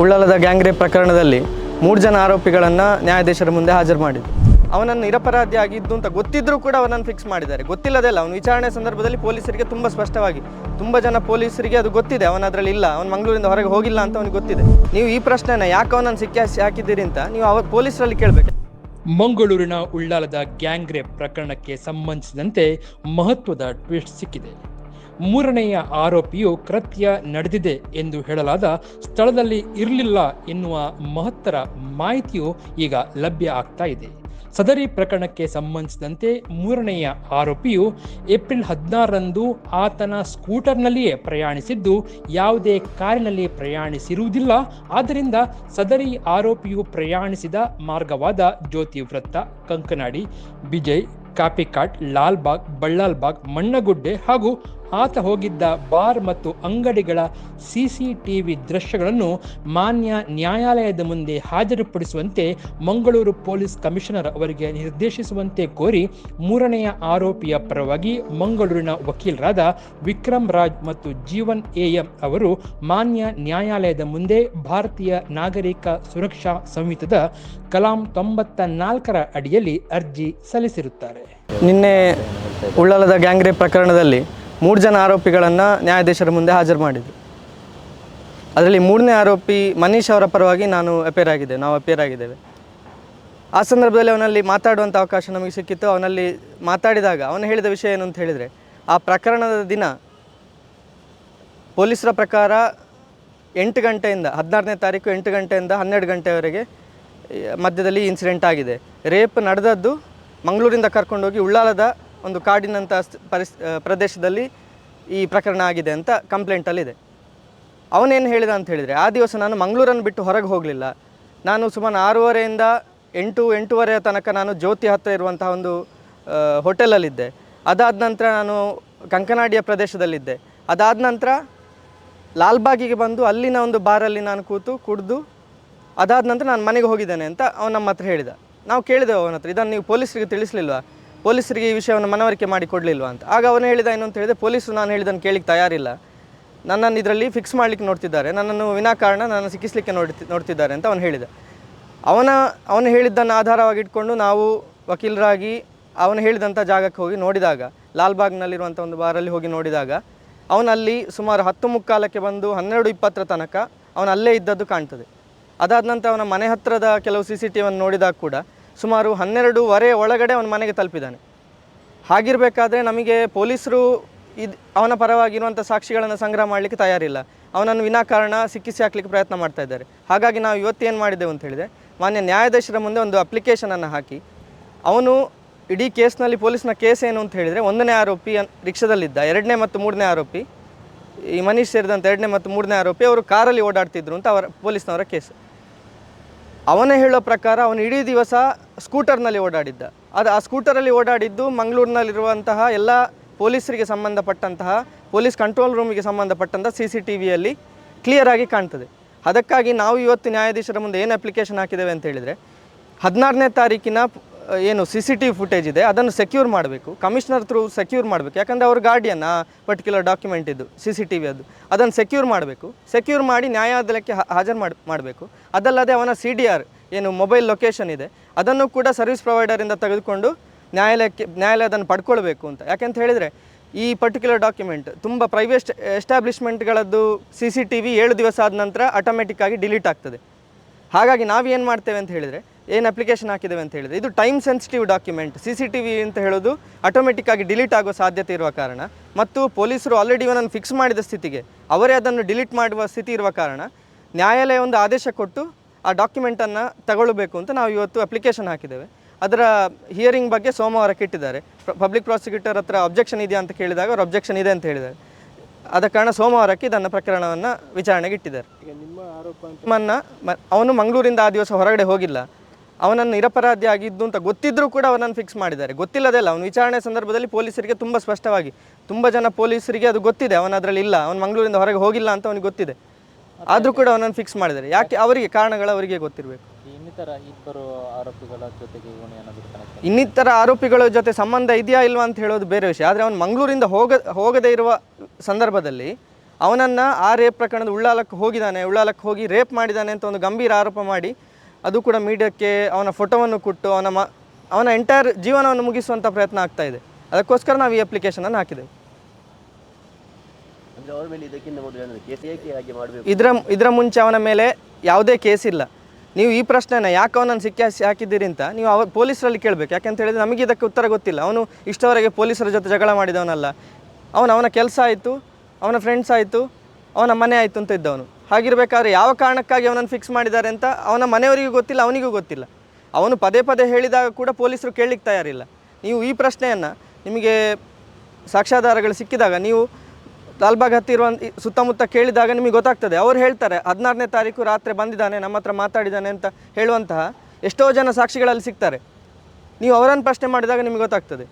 ಉಳ್ಳಾಲದ gang rape ಪ್ರಕರಣದಲ್ಲಿ ಮೂರು ಜನ ಆರೋಪಿಗಳನ್ನು ನ್ಯಾಯಾಧೀಶರ ಮುಂದೆ ಹಾಜರು ಮಾಡಿದ್ರು. ಅವನನ್ನು ನಿರಪರಾಧಿ ಆಗಿದ್ದು ಅಂತ ಗೊತ್ತಿದ್ರೂ ಕೂಡ ಅವನನ್ನು ಫಿಕ್ಸ್ ಮಾಡಿದ್ದಾರೆ. ಗೊತ್ತಿಲ್ಲದಲ್ಲ ಅವನು ವಿಚಾರಣೆ ಸಂದರ್ಭದಲ್ಲಿ ಪೊಲೀಸರಿಗೆ ತುಂಬ ಸ್ಪಷ್ಟವಾಗಿ, ತುಂಬ ಜನ ಪೊಲೀಸರಿಗೆ ಅದು ಗೊತ್ತಿದೆ, ಅವನ ಅದರಲ್ಲಿ ಇಲ್ಲ, ಅವನು ಮಂಗಳೂರಿಂದ ಹೊರಗೆ ಹೋಗಿಲ್ಲ ಅಂತ ಅವನಿಗೆ ಗೊತ್ತಿದೆ. ನೀವು ಈ ಪ್ರಶ್ನೆನ ಯಾಕೆ ಅವನನ್ನು ಸಿಕ್ಕಿ ಹಾಕಿದ್ದೀರಿ ಅಂತ ನೀವು ಅವ, ಪೊಲೀಸರಲ್ಲಿ ಕೇಳಬೇಕು. ಮಂಗಳೂರಿನ ಉಳ್ಳಾಲದ ಗ್ಯಾಂಗ್ ರೇಪ್ ಪ್ರಕರಣಕ್ಕೆ ಸಂಬಂಧಿಸಿದಂತೆ ಮಹತ್ವದ ಟ್ವಿಸ್ಟ್ ಸಿಕ್ಕಿದೆ. ಮೂರನೆಯ ಆರೋಪಿಯು ಕೃತ್ಯ ನಡೆದಿದೆ ಎಂದು ಹೇಳಲಾದ ಸ್ಥಳದಲ್ಲಿ ಇರಲಿಲ್ಲ ಎನ್ನುವ ಮಹತ್ತರ ಮಾಹಿತಿಯು ಈಗ ಲಭ್ಯ ಆಗ್ತಾ ಇದೆ. ಸದರಿ ಪ್ರಕರಣಕ್ಕೆ ಸಂಬಂಧಿಸಿದಂತೆ ಮೂರನೆಯ ಆರೋಪಿಯು ಏಪ್ರಿಲ್ ಹದಿನಾರರಂದು ಆತನ ಸ್ಕೂಟರ್ನಲ್ಲಿಯೇ ಪ್ರಯಾಣಿಸಿದ್ದು, ಯಾವುದೇ ಕಾರಿನಲ್ಲಿ ಪ್ರಯಾಣಿಸಿರುವುದಿಲ್ಲ. ಆದ್ದರಿಂದ ಸದರಿ ಆರೋಪಿಯು ಪ್ರಯಾಣಿಸಿದ ಮಾರ್ಗವಾದ ಜ್ಯೋತಿ ವೃತ್ತ, ಕಂಕನಾಡಿ ಬಿಜಯ್ ಕಾಪಿಕಾಟ್, ಲಾಲ್ಬಾಗ್, ಬಳ್ಳಾಲ್ಬಾಗ್, ಮಣ್ಣಗುಡ್ಡೆ ಹಾಗೂ ಆತ ಹೋಗಿದ್ದ ಬಾರ್ ಮತ್ತು ಅಂಗಡಿಗಳ ಸಿಸಿಟಿವಿ ದೃಶ್ಯಗಳನ್ನು ಮಾನ್ಯ ನ್ಯಾಯಾಲಯದ ಮುಂದೆ ಹಾಜರುಪಡಿಸುವಂತೆ ಮಂಗಳೂರು ಪೊಲೀಸ್ ಕಮಿಷನರ್ ಅವರಿಗೆ ನಿರ್ದೇಶಿಸುವಂತೆ ಕೋರಿ ಮೂರನೆಯ ಆರೋಪಿಯ ಪರವಾಗಿ ಮಂಗಳೂರಿನ ವಕೀಲರಾದ ವಿಕ್ರಮ್ ರಾಜ್ ಮತ್ತು ಜೀವನ್ ಎಎಂ ಅವರು ಮಾನ್ಯ ನ್ಯಾಯಾಲಯದ ಮುಂದೆ ಭಾರತೀಯ ನಾಗರಿಕ ಸುರಕ್ಷಾ ಸಂಹಿತದ ಕಲಾಂ ತೊಂಬತ್ತ ನಾಲ್ಕರ ಅಡಿಯಲ್ಲಿ ಅರ್ಜಿ ಸಲ್ಲಿಸಿರುತ್ತಾರೆ. ನಿನ್ನೆ ಉಳ್ಳಾಲದ ಗ್ಯಾಂಗ್ ರೇಪ್ ಪ್ರಕರಣದಲ್ಲಿ ಮೂರು ಜನ ಆರೋಪಿಗಳನ್ನು ನ್ಯಾಯಾಧೀಶರ ಮುಂದೆ ಹಾಜರು ಮಾಡಿದರು ಅದರಲ್ಲಿ ಮೂರನೇ ಆರೋಪಿ ಮನೀಶ್ ಅವರ ಪರವಾಗಿ ನಾನು ಅಪೇರ್ ಆಗಿದೆ ನಾವು ಅಪೇರ್ ಆಗಿದ್ದೇವೆ. ಆ ಸಂದರ್ಭದಲ್ಲಿ ಅವನಲ್ಲಿ ಮಾತಾಡುವಂಥ ಅವಕಾಶ ನಮಗೆ ಸಿಕ್ಕಿತ್ತು. ಅವನಲ್ಲಿ ಮಾತಾಡಿದಾಗ ಅವನು ಹೇಳಿದ ವಿಷಯ ಏನು ಅಂತ ಹೇಳಿದರೆ, ಆ ಪ್ರಕರಣದ ದಿನ ಪೊಲೀಸರ ಪ್ರಕಾರ ಎಂಟು ಗಂಟೆಯಿಂದ ಹದಿನಾರನೇ ತಾರೀಕು ಎಂಟು ಗಂಟೆಯಿಂದ ಹನ್ನೆರಡು ಗಂಟೆವರೆಗೆ ಮಧ್ಯದಲ್ಲಿ ಇನ್ಸಿಡೆಂಟ್ ಆಗಿದೆ. ರೇಪ್ ನಡೆದದ್ದು ಮಂಗಳೂರಿಂದ ಕರ್ಕೊಂಡೋಗಿ ಉಳ್ಳಾಲದ ಒಂದು ಕಾಡಿನಂಥ ಪರಿಸ್ ಪ್ರದೇಶದಲ್ಲಿ ಈ ಪ್ರಕರಣ ಆಗಿದೆ ಅಂತ ಕಂಪ್ಲೇಂಟಲ್ಲಿದೆ. ಅವನೇನು ಹೇಳಿದ ಅಂತ ಹೇಳಿದರೆ, ಆ ದಿವಸ ನಾನು ಮಂಗಳೂರನ್ನು ಬಿಟ್ಟು ಹೊರಗೆ ಹೋಗಲಿಲ್ಲ. ನಾನು ಸುಮಾರು ಆರೂವರೆಯಿಂದ ಎಂಟು ಎಂಟೂವರೆಯ ತನಕ ನಾನು ಜ್ಯೋತಿ ಹತ್ತಿರ ಇರುವಂತಹ ಒಂದು ಹೋಟೆಲಲ್ಲಿದ್ದೆ. ಅದಾದ ನಂತರ ನಾನು ಕಂಕನಾಡಿಯ ಪ್ರದೇಶದಲ್ಲಿದ್ದೆ. ಅದಾದ ನಂತರ ಲಾಲ್ಬಾಗಿಗೆ ಬಂದು ಅಲ್ಲಿನ ಒಂದು ಬಾರಲ್ಲಿ ನಾನು ಕೂತು ಕುಡಿದು, ಅದಾದ ನಂತರ ನಾನು ಮನೆಗೆ ಹೋಗಿದ್ದೇನೆ ಅಂತ ಅವನು ನಮ್ಮ ಹತ್ರ ಹೇಳಿದ. ನಾವು ಕೇಳಿದೆವು ಅವನ ಹತ್ರ ಇದನ್ನು ನೀವು ಪೊಲೀಸರಿಗೆ ತಿಳಿಸ್ಲಿಲ್ವಾ? ಪೊಲೀಸರಿಗೆ ಈ ವಿಷಯವನ್ನು ಮನವರಿಕೆ ಮಾಡಿ ಕೊಡಲಿಲ್ವ ಅಂತ. ಆಗ ಅವನು ಹೇಳಿದ ಏನು ಅಂತ ಹೇಳಿದೆ ಪೊಲೀಸರು ನಾನು ಹೇಳಿದ್ದನ್ನು ಕೇಳಿಕ್ಕೆ ತಯಾರಿಲ್ಲ. ನನ್ನನ್ನು ಇದರಲ್ಲಿ ಫಿಕ್ಸ್ ಮಾಡಲಿಕ್ಕೆ ನೋಡ್ತಿದ್ದಾರೆ. ನನ್ನನ್ನು ವಿನಾಕಾರಣ ನನ್ನ ಸಿಕ್ಕಿಸ್ಲಿಕ್ಕೆ ನೋಡ್ತಿ, ನೋಡ್ತಿದ್ದಾರೆ, ಅಂತ ಅವನು ಹೇಳಿದ. ಅವನ, ಅವನು ಹೇಳಿದ್ದನ್ನು ಆಧಾರವಾಗಿಟ್ಕೊಂಡು ನಾವು ವಕೀಲರಾಗಿ ಅವನು ಹೇಳಿದಂಥ ಜಾಗಕ್ಕೆ ಹೋಗಿ ನೋಡಿದಾಗ, ಲಾಲ್ಬಾಗ್ನಲ್ಲಿರುವಂಥ ಒಂದು ಬಾರಲ್ಲಿ ಹೋಗಿ ನೋಡಿದಾಗ, ಅವನಲ್ಲಿ ಸುಮಾರು ಹತ್ತು ಮುಕ್ಕಾಲಕ್ಕೆ ಬಂದು ಹನ್ನೆರಡು ಇಪ್ಪತ್ತರ ತನಕ ಅವನು ಅಲ್ಲೇ ಇದ್ದದ್ದು ಕಾಣ್ತದೆ. ಅದಾದ ನಂತರ ಅವನ ಮನೆ ಹತ್ತಿರದ ಕೆಲವು ಸಿ ಸಿ ಟಿ ವಿಯನ್ನು ನೋಡಿದಾಗ ಕೂಡ ಸುಮಾರು ಹನ್ನೆರಡೂವರೆ ಒಳಗಡೆ ಅವನ ಮನೆಗೆ ತಲುಪಿದ್ದಾನೆ. ಹಾಗಿರಬೇಕಾದ್ರೆ ನಮಗೆ ಪೊಲೀಸರು ಇದು ಅವನ ಪರವಾಗಿರುವಂಥ ಸಾಕ್ಷಿಗಳನ್ನು ಸಂಗ್ರಹ ಮಾಡಲಿಕ್ಕೆ ತಯಾರಿಲ್ಲ. ಅವನನ್ನು ವಿನಾಕಾರಣ ಸಿಕ್ಕಿಸಿ ಹಾಕಲಿಕ್ಕೆ ಪ್ರಯತ್ನ ಮಾಡ್ತಾ ಇದ್ದಾರೆ. ಹಾಗಾಗಿ ನಾವು ಇವತ್ತು ಏನು ಮಾಡಿದೆವು ಅಂತ ಹೇಳಿದರೆ, ಮಾನ್ಯ ನ್ಯಾಯಾಧೀಶರ ಮುಂದೆ ಒಂದು ಅಪ್ಲಿಕೇಶನನ್ನು ಹಾಕಿ, ಅವನು ಇಡೀ ಕೇಸ್ನಲ್ಲಿ ಪೊಲೀಸ್ನ ಕೇಸ್ ಏನು ಅಂತ ಹೇಳಿದರೆ, ಒಂದನೇ ಆರೋಪಿ ರಿಕ್ಷಾದಲ್ಲಿದ್ದ, ಎರಡನೇ ಮತ್ತು ಮೂರನೇ ಆರೋಪಿ, ಈ ಮನೀಶ್ ಸೇರಿದಂಥ ಎರಡನೇ ಮತ್ತು ಮೂರನೇ ಆರೋಪಿ ಅವರು ಕಾರಲ್ಲಿ ಓಡಾಡ್ತಿದ್ರು ಅಂತ ಅವರ ಪೊಲೀಸ್ನವರ ಕೇಸ್. ಅವನೇ ಹೇಳೋ ಪ್ರಕಾರ ಅವನು ಇಡೀ ದಿವಸ ಸ್ಕೂಟರ್ನಲ್ಲಿ ಓಡಾಡಿದ್ದ. ಅದು ಆ ಸ್ಕೂಟರಲ್ಲಿ ಓಡಾಡಿದ್ದು ಮಂಗಳೂರಿನಲ್ಲಿರುವಂತಹ ಎಲ್ಲ ಪೊಲೀಸರಿಗೆ ಸಂಬಂಧಪಟ್ಟಂತಹ, ಪೊಲೀಸ್ ಕಂಟ್ರೋಲ್ ರೂಮಿಗೆ ಸಂಬಂಧಪಟ್ಟಂತಹ ಸಿ ಸಿ ಟಿ ವಿಯಲ್ಲಿ ಕ್ಲಿಯರ್ ಆಗಿ ಕಾಣ್ತದೆ. ಅದಕ್ಕಾಗಿ ನಾವು ಇವತ್ತು ನ್ಯಾಯಾಧೀಶರ ಮುಂದೆ ಏನು ಅಪ್ಲಿಕೇಶನ್ ಹಾಕಿದ್ದೇವೆ ಅಂತ ಹೇಳಿದರೆ, ಹದಿನಾರನೇ ತಾರೀಕಿನ ಏನು C C T V footage ಇದೆ, ಅದನ್ನು ಸೆಕ್ಯೂರ್ ಮಾಡಬೇಕು. ಕಮಿಷನರ್ ಥ್ರೂ ಸೆಕ್ಯೂರ್ ಮಾಡಬೇಕು. ಯಾಕಂದರೆ ಅವ್ರ ಗಾರ್ಡಿಯನ್ ಆ ಪರ್ಟಿಕ್ಯುಲರ್ ಡಾಕ್ಯುಮೆಂಟ್ ಇದು ಸಿ ಸಿ ಟಿ ಅದು. ಅದನ್ನು ಸೆಕ್ಯೂರ್ ಮಾಡಬೇಕು. ಸೆಕ್ಯೂರ್ ಮಾಡಿ ನ್ಯಾಯಾಲಯಕ್ಕೆ ಹಾಜರ್ ಹಾಜರು ಮಾಡಿ, ಮಾಡಬೇಕು. ಅದಲ್ಲದೆ ಅವನ ಸಿ ಡಿ ಆರ್ ಏನು ಮೊಬೈಲ್ ಲೊಕೇಶನ್ ಇದೆ, ಅದನ್ನು ಕೂಡ ಸರ್ವಿಸ್ ಪ್ರೊವೈಡರಿಂದ ತೆಗೆದುಕೊಂಡು ನ್ಯಾಯಾಲಯಕ್ಕೆ ನ್ಯಾಯಾಲಯ ಅದನ್ನು ಪಡ್ಕೊಳ್ಬೇಕು ಅಂತ. ಯಾಕೆಂತ ಹೇಳಿದರೆ, ಈ ಪರ್ಟಿಕ್ಯುಲರ್ ಡಾಕ್ಯುಮೆಂಟ್ ತುಂಬ ಪ್ರೈವೇಟ್ ಎಸ್ಟಾಬ್ಲಿಷ್ಮೆಂಟ್ಗಳದ್ದು ಸಿ ಸಿ ಟಿ ವಿ ಏಳು ದಿವಸ ಆದ ನಂತರ ಆಟೋಮೆಟಿಕ್ಕಾಗಿ ಡಿಲೀಟ್ ಆಗ್ತದೆ. ಹಾಗಾಗಿ ನಾವು ಏನು ಮಾಡ್ತೇವೆ ಅಂತ ಹೇಳಿದರೆ ಏನು ಅಪ್ಲಿಕೇಶನ್ ಹಾಕಿದ್ದೇವೆ ಅಂತ ಹೇಳಿದರೆ ಇದು time sensitive document C C T V ಅಂತ ಹೇಳೋದು ಆಟೋಮೆಟಿಕ್ ಆಗಿ ಡಿಲೀಟ್ ಆಗೋ ಸಾಧ್ಯತೆ ಇರುವ ಕಾರಣ. ಮತ್ತು ಪೊಲೀಸರು ಆಲ್ರೆಡಿ ಇವನನ್ನು ಫಿಕ್ಸ್ ಮಾಡಿದ ಸ್ಥಿತಿಗೆ ಅವರೇ ಅದನ್ನು ಡಿಲೀಟ್ ಮಾಡುವ ಸ್ಥಿತಿ ಇರುವ ಕಾರಣ ನ್ಯಾಯಾಲಯ ಒಂದು ಆದೇಶ ಕೊಟ್ಟು ಆ ಡಾಕ್ಯುಮೆಂಟನ್ನು ತಗೊಳ್ಬೇಕು ಅಂತ ನಾವು ಇವತ್ತು ಅಪ್ಲಿಕೇಶನ್ ಹಾಕಿದ್ದೇವೆ. ಅದರ ಹಿಯರಿಂಗ್ ಬಗ್ಗೆ ಸೋಮವಾರಕ್ಕೆ ಇಟ್ಟಿದ್ದಾರೆ ಪಬ್ಲಿಕ್ ಪ್ರಾಸಿಕ್ಯೂಟರ್ ಹತ್ರ ಅಬ್ಜೆಕ್ಷನ್ ಇದೆಯಾ ಅಂತ ಕೇಳಿದಾಗ ಅವ್ರು ಅಬ್ಜೆಕ್ಷನ್ ಇದೆ ಅಂತ ಹೇಳಿದ್ದಾರೆ. ಆದ ಕಾರಣ ಸೋಮವಾರಕ್ಕೆ ಇದನ್ನು ಪ್ರಕರಣವನ್ನು ವಿಚಾರಣೆಗೆ ಇಟ್ಟಿದ್ದಾರೆ. ನಿಮ್ಮನ್ನ ಅವನು ಮಂಗಳೂರಿಂದ ಆ ದಿವಸ ಹೊರಗಡೆ ಹೋಗಿಲ್ಲ. ಅವನನ್ನು ನಿರಪರಾಧಿ ಆಗಿದ್ದು ಅಂತ ಗೊತ್ತಿದ್ದರೂ ಕೂಡ ಅವನನ್ನು ಫಿಕ್ಸ್ ಮಾಡಿದ್ದಾರೆ. ಗೊತ್ತಿಲ್ಲದಲ್ಲ ಅವನು ವಿಚಾರಣೆ ಸಂದರ್ಭದಲ್ಲಿ ಪೊಲೀಸರಿಗೆ ತುಂಬ ಸ್ಪಷ್ಟವಾಗಿ ತುಂಬ ಜನ ಪೊಲೀಸರಿಗೆ ಅದು ಗೊತ್ತಿದೆ ಅವನ ಅದರಲ್ಲಿ ಇಲ್ಲ ಅವನು ಮಂಗಳೂರಿಂದ ಹೊರಗೆ ಹೋಗಿಲ್ಲ ಅಂತ ಅವನಿಗೆ ಗೊತ್ತಿದೆ. ಆದರೂ ಕೂಡ ಅವನನ್ನು ಫಿಕ್ಸ್ ಮಾಡಿದ್ದಾರೆ. ಯಾಕೆ ಅವರಿಗೆ ಕಾರಣಗಳು ಅವರಿಗೆ ಗೊತ್ತಿರಬೇಕು. ಇನ್ನಿತರ ಇಬ್ಬರು ಆರೋಪಿಗಳ ಜೊತೆಗೆ ಇನ್ನಿತರ ಆರೋಪಿಗಳ ಜೊತೆ ಸಂಬಂಧ ಇದೆಯಾ ಇಲ್ವಾ ಅಂತ ಹೇಳೋದು ಬೇರೆ ವಿಷಯ. ಆದರೆ ಅವನು ಮಂಗಳೂರಿಂದ ಹೋಗ ಹೋಗದೇ ಇರುವ ಸಂದರ್ಭದಲ್ಲಿ ಅವನನ್ನು ಆ ರೇಪ್ ಪ್ರಕರಣದ ಉಳ್ಳಾಲಕ್ಕೆ ಹೋಗಿದ್ದಾನೆ ಉಳ್ಳಾಲಕ್ಕೆ ಹೋಗಿ ರೇಪ್ ಮಾಡಿದ್ದಾನೆ ಅಂತ ಒಂದು ಗಂಭೀರ ಆರೋಪ ಮಾಡಿ ಅದು ಕೂಡ ಮೀಡಿಯಾಕ್ಕೆ ಅವನ ಫೋಟೋವನ್ನು ಕೊಟ್ಟು ಅವನ ಮ ಅವನ ಎಂಟೈರ್ ಜೀವನವನ್ನು ಮುಗಿಸುವಂಥ ಪ್ರಯತ್ನ ಆಗ್ತಾ ಇದೆ. ಅದಕ್ಕೋಸ್ಕರ ನಾವು ಈ ಅಪ್ಲಿಕೇಶನನ್ನು ಹಾಕಿದ್ದೇವೆ. ಇದರ ಇದರ ಮುಂಚೆ ಅವನ ಮೇಲೆ ಯಾವುದೇ ಕೇಸ್ ಇಲ್ಲ. ನೀವು ಈ ಪ್ರಶ್ನೆನ ಯಾಕೆ ಅವನನ್ನು ಸಿಕ್ಕಿ ಹಾಕಿ ಹಾಕಿದ್ದೀರಿ ಅಂತ ನೀವು ಅವ ಪೊಲೀಸರಲ್ಲಿ ಕೇಳಬೇಕು. ಯಾಕಂತ ಹೇಳಿದ್ರೆ ನಮಗೆ ಇದಕ್ಕೆ ಉತ್ತರ ಗೊತ್ತಿಲ್ಲ. ಅವನು ಇಷ್ಟವರೆಗೆ ಪೊಲೀಸರ ಜೊತೆ ಜಗಳ ಮಾಡಿದವನಲ್ಲ. ಅವನು ಅವನ ಕೆಲಸ ಆಯಿತು ಅವನ ಫ್ರೆಂಡ್ಸ್ ಆಯಿತು ಅವನ ಮನೆ ಆಯಿತು ಅಂತ ಇದ್ದವನು. ಹಾಗಿರ್ಬೇಕಾದ್ರೆ ಯಾವ ಕಾರಣಕ್ಕಾಗಿ ಅವನನ್ನು ಫಿಕ್ಸ್ ಮಾಡಿದ್ದಾರೆ ಅಂತ ಅವನ ಮನೆಯವರಿಗೂ ಗೊತ್ತಿಲ್ಲ, ಅವನಿಗೂ ಗೊತ್ತಿಲ್ಲ. ಅವನು ಪದೇ ಪದೇ ಹೇಳಿದಾಗ ಕೂಡ ಪೊಲೀಸರು ಕೇಳಲಿಕ್ಕೆ ತಯಾರಿಲ್ಲ. ನೀವು ಈ ಪ್ರಶ್ನೆಯನ್ನು ನಿಮಗೆ ಸಾಕ್ಷ್ಯಾಧಾರಗಳು ಸಿಕ್ಕಿದಾಗ, ನೀವು ಲಾಲ್ಬಾಗ್ ಹತ್ತಿರುವ ಸುತ್ತಮುತ್ತ ಕೇಳಿದಾಗ ನಿಮಗೆ ಗೊತ್ತಾಗ್ತದೆ. ಅವ್ರು ಹೇಳ್ತಾರೆ, ಹದಿನಾರನೇ ತಾರೀಕು ರಾತ್ರಿ ಬಂದಿದ್ದಾನೆ, ನಮ್ಮ ಹತ್ರ ಮಾತಾಡಿದ್ದಾನೆ ಅಂತ ಹೇಳುವಂತಹ ಎಷ್ಟೋ ಜನ ಸಾಕ್ಷಿಗಳಲ್ಲಿ ಸಿಗ್ತಾರೆ. ನೀವು ಅವರನ್ನು ಪ್ರಶ್ನೆ ಮಾಡಿದಾಗ ನಿಮಗೆ ಗೊತ್ತಾಗ್ತದೆ.